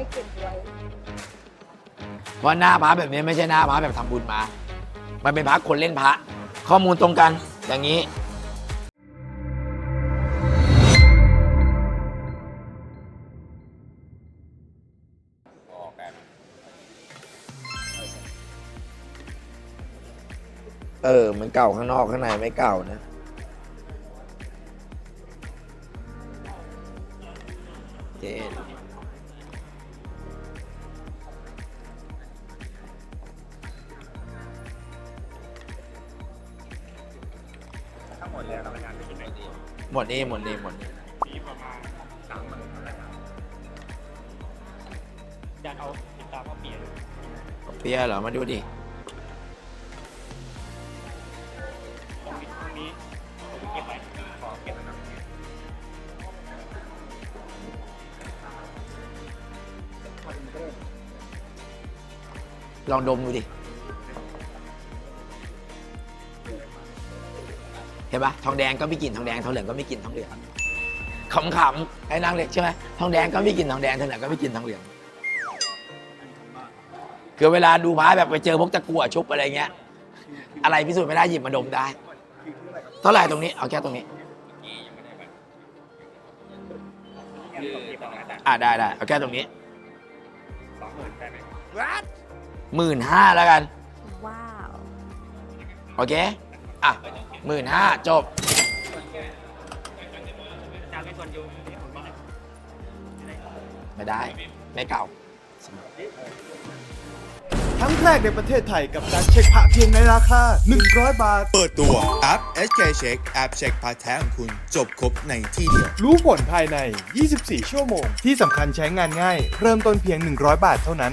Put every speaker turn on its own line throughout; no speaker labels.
ให้เก็บไว้
เพราะหน้าพระแบบนี้ไม่ใช่หน้าพระแบบทำบุญมา มันเป็นพระคนเล่นพระ ข้อมูลตรงกันอย่างนี้ เออ มันเก่าข้างนอกข้างในไม่เก่านะ
หมดนี่ห
มดนี่หมดนี่มี
ประมาณสามหมื่นอะไรครับอยากเอาติดตามว่าเปลี่ยน
เปียเหรอ มาดูดิ
ตรงนี้ตรงนี้ผมเก็บไว้ขอเก็บนะครับ
ลองดมดูดิ เห็นปะทองแดงก็ไม่กลิ่นทองแดงทองเหลืองก็ไม่กลิ่นทองเหลืองขำๆไอ้นางเล็กใช่ไหมทองแดงก็ไม่กลิ่นทองแดงทองเหลืองก็ไม่กลิ่นทองเหลืองคือเวลาดูพระแบบไปเจอพวกตะกั่วชุบอะไรเงี้ย อะไรพิสูจน์ไม่ได้หยิบมาดมได้ เท่าไหร่ตรงนี้เอาแค่ตรงนี้
งั้นผมเก็บของอาจารย์
อ่าได้ได้เอาแค่ตรงนี้
สองหมื่นได้ไหม
หมื่นห้าแล้วกัน
ว้าว
โอเค อะ หมื่นห้าจบ
อาจารย์ไม่ควรโยงให้ผมบ้าง
ไม่ได้ ไม่เก่า
ครั้งแรกในประเทศไทยกับการเช็คพระเพียงในราคา 100 บาท
เปิดตัวแอป SK Check แอปเช็คพาร์ทแท้ของคุณ จบครบในที่เดียว
รู้ผลภายใน 24 ชั่วโมง ที่สำคัญใช้งานง่าย เริ่มต้นเพียง 100 บาทเท่านั้น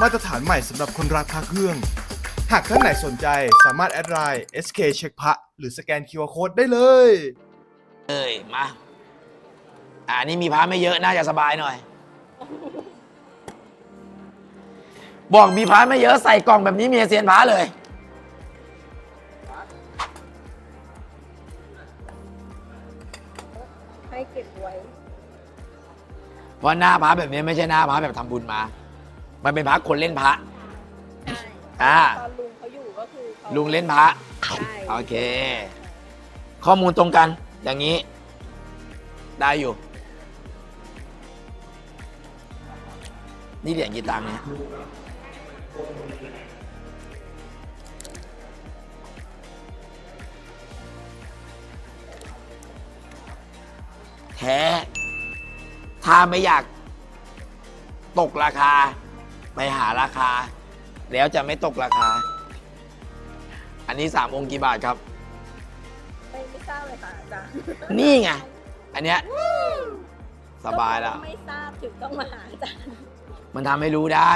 มาตรฐานใหม่สำหรับคนรักพระเครื่อง หากท่านไหนสนใจสามารถแอดไลน์ SK เช็คพระหรือสแกน QR Code ได้เลย
เอ้ยมาอ่านี่มีพระไม่เยอะน่าจะสบายหน่อย บอกมีพระไม่เยอะใส่กล่องแบบนี้มีเซียนพระเลย
ให้เก็บไว้
เพราะหน้าพระแบบนี้ไม่ใช่หน้าพระแบบทำบุญมา มันเป็นพระคนเล่นพระ
ใช่
อ่า
ตอนลุงเขาอยู่ก็คือเขา
ลุงเล่นพระ
ใช่
โอเค ข้อมูลตรงกัน อย่างนี้ ได้อยู่ นี่เหรียญกี่ตังค์เนี่ยแท้ ถ้าไม่อยาก ตกราคา ไปหาราคา แล้วจะไม่ตกราคา อันนี้สามองค์กี่บาทครับ
ไม่ไม่ทราบเลยค่ะอาจารย์
นี่ไง อันเนี้ยสบายแล้ว
ไม่ทราบถึงต้องมาหาอาจารย์
มันทำให้รู้ได้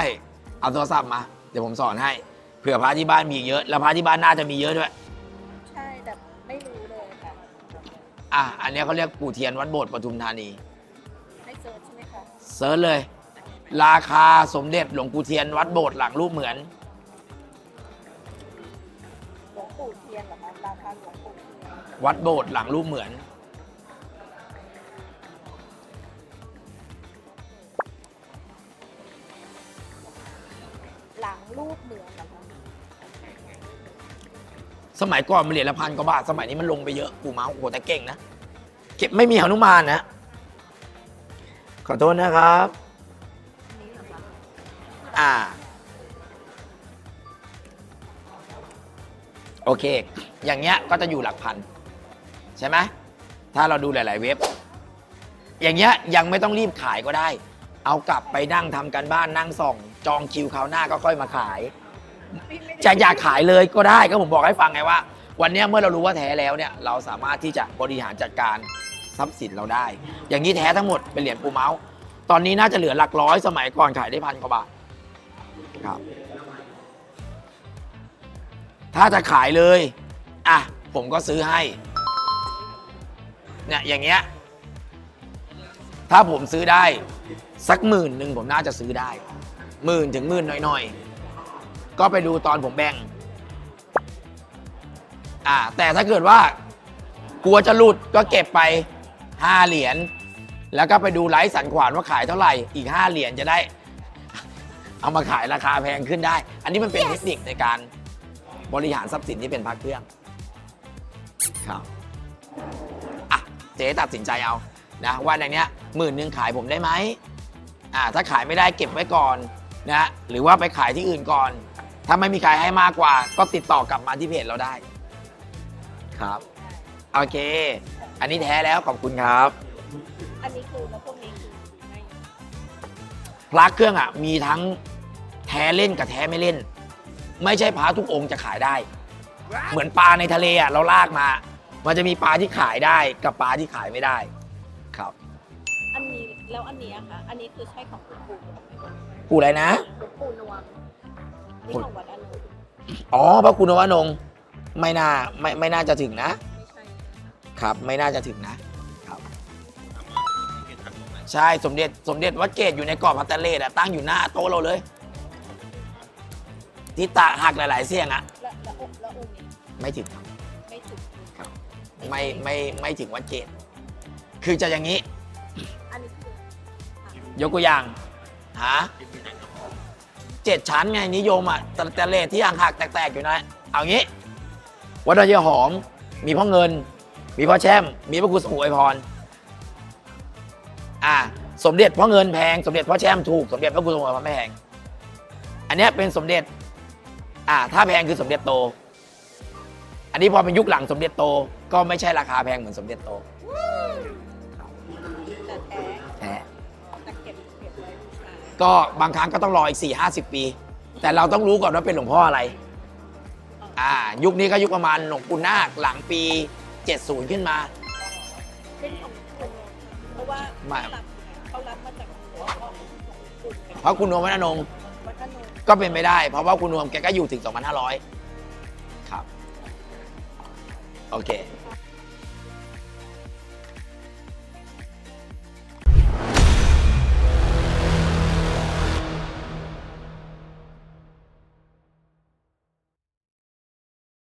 เอาโทรศัพท์มา เดี๋ยวผมสอนให้ เผื่อพระที่บ้านมีเยอะ แล้วพระที่บ้านน่าจะมีเยอะด้วย
ใช่แต่ไม่รู้เลยค่ะ
อะ อันเนี้ยเขาเรียกปู่เทียนวัดโบสถ์ปทุมธานี
ให้เซิร์ชใช่ไหมคะ
เซิร์ชเลย ราคาสมเด็จหลวงปู่เทียนวัดโบสถ์หลังรูปเหมือน
หลวงปู่เทียนเหรอคะราคาหลวงปู่เทียน
วัดโบสถ์หลังรูปเหมือน
หลังรูปเหมือนเหรอคะ
สมัยก่อนมันเหรียญละพันกว่าบาท สมัยนี้มันลงไปเยอะปู่เมาส์โอ้โหแต่เก่งนะ เก็บไม่มีหนุมานนะ ขอโทษนะครับ
อ่า
โอเค อย่างเงี้ยก็จะอยู่หลักพัน ใช่ไหมถ้าเราดูหลาย ๆ เว็บ อย่างเงี้ยยังไม่ต้องรีบขายก็ได้ เอากลับไปนั่งทำกันบ้านนั่งส่อง จองคิวคราวหน้าก็ค่อยมาขาย จะอยากขายเลยก็ได้ก็ผมบอกให้ฟังไงว่า วันเนี้ยเมื่อเรารู้ว่าแท้แล้วเนี่ยเราสามารถที่จะบริหารจัดการทรัพย์สินเราได้ อย่างนี้แท้ทั้งหมดเป็นเหรียญปูเมาส์ตอนนี้น่าจะเหลือหลักร้อยสมัยก่อนขายได้พันกว่าบาท ครับ ถ้าจะขายเลย อะ ผมก็ซื้อให้ เนี่ย อย่างเงี้ย ถ้าผมซื้อได้ สักหมื่นหนึ่งผมน่าจะซื้อได้หมื่นถึงหมื่นหน่อยๆ ก็ไปดูตอนผมแบ่ง อ่า แต่ถ้าเกิดว่า กลัวจะหลุดก็เก็บไป5เหรียญ แล้วก็ไปดูไลฟ์สันขวานว่าขายเท่าไหร่ อีก5เหรียญจะได้ เอามาขายราคาแพงขึ้นได้ อันนี้มันเป็นเทคนิคในการบริหารทรัพย์สินที่เป็นพักเครื่อง ครับ อะ เจ๊ตัดสินใจเอา นะ ว่าในเนี้ยหมื่นหนึ่งขายผมได้ไหม อ่า ถ้าขายไม่ได้เก็บไว้ก่อนนะ หรือว่าไปขายที่อื่นก่อน ถ้าไม่มีใครให้มากกว่า ก็ติดต่อกลับมาที่เพจเราได้ ครับ โอเค อันนี้แท้แล้วขอบคุณครับ
อันนี้คือแล้วพวกนี้คือไม่
พระเครื่องอะมีทั้งแท้เล่นกับแท้ไม่เล่น ไม่ใช่พระทุกองค์จะขายได้ เหมือนปลาในทะเลอะเราลากมา มันจะมีปลาที่ขายได้กับปลาที่ขายไม่ได้ ครับ
อันนี้แล้วอันนี้อะคะอันนี้คือใช่ของหลวงปู่นวมไหมคะ
ปู่อะไรนะ
หลวงปู่นวมนี่ของวัดอนุ
อ๋อพระคุณนวานงค์ไม่น่าไม่ไม่น่าจะถึงนะ
ไม่ใช่
ครับ ไม่น่าจะถึงนะครับ ใช่สมเด็จสมเด็จวัดเกตอยู่ในกรอบพัตเตเลดอะตั้งอยู่หน้าโต๊ะเราเลย ที่ตาหักหลาย ๆ เสียงอะ
แล้วแล้วองค์แล้วองค์นี้
ไม่ถึง
ไม่ถึง
ไม่ไม่ไม่ถึงวัดเกตคือจะอย่างนี้
อันนี้คือย
กตัวอย่างหาเจ็ดชั้นไงนิยมอะแต่แต่เลทที่หักหักๆแตก ๆ อยู่นะ เอางี้ วัดดอยเยหอม มีพ่อเงิน มีพ่อแช่ม มีพระครูสมุยพร อ่า สมเด็จพ่อเงินแพง สมเด็จพ่อแช่มถูก สมเด็จพระครูสมุยพรไม่แพง อันเนี้ยเป็นสมเด็จ อ่าถ้าแพงคือสมเด็จโต อันนี้พอเป็นยุคหลังสมเด็จโต ก็ไม่ใช่ราคาแพงเหมือนสมเด็จโต
แต่แท้
แท้
แต่เก็บเก็บไว้บูชา
ก็บางครั้งก็ต้องรออีก4 5 0 ปี แต่เราต้องรู้ก่อนว่าเป็นหลวงพ่ออะไร อ่า ยุคนี้ก็ยุคประมาณหลวงปู่นาคหลังปี 70 ขึ้นมา
เป็นของคุณเพราะว่า
ไม่
เขารับเขารับมาจากหลวงพ่อของคุณ
เพราะคุณนวมวัฒนงค์
วัดอนุ
ก็เป็นไปได้ เพราะว่าคุณนวมแกก็อยู่ถึง 2,500 ครับ โอเค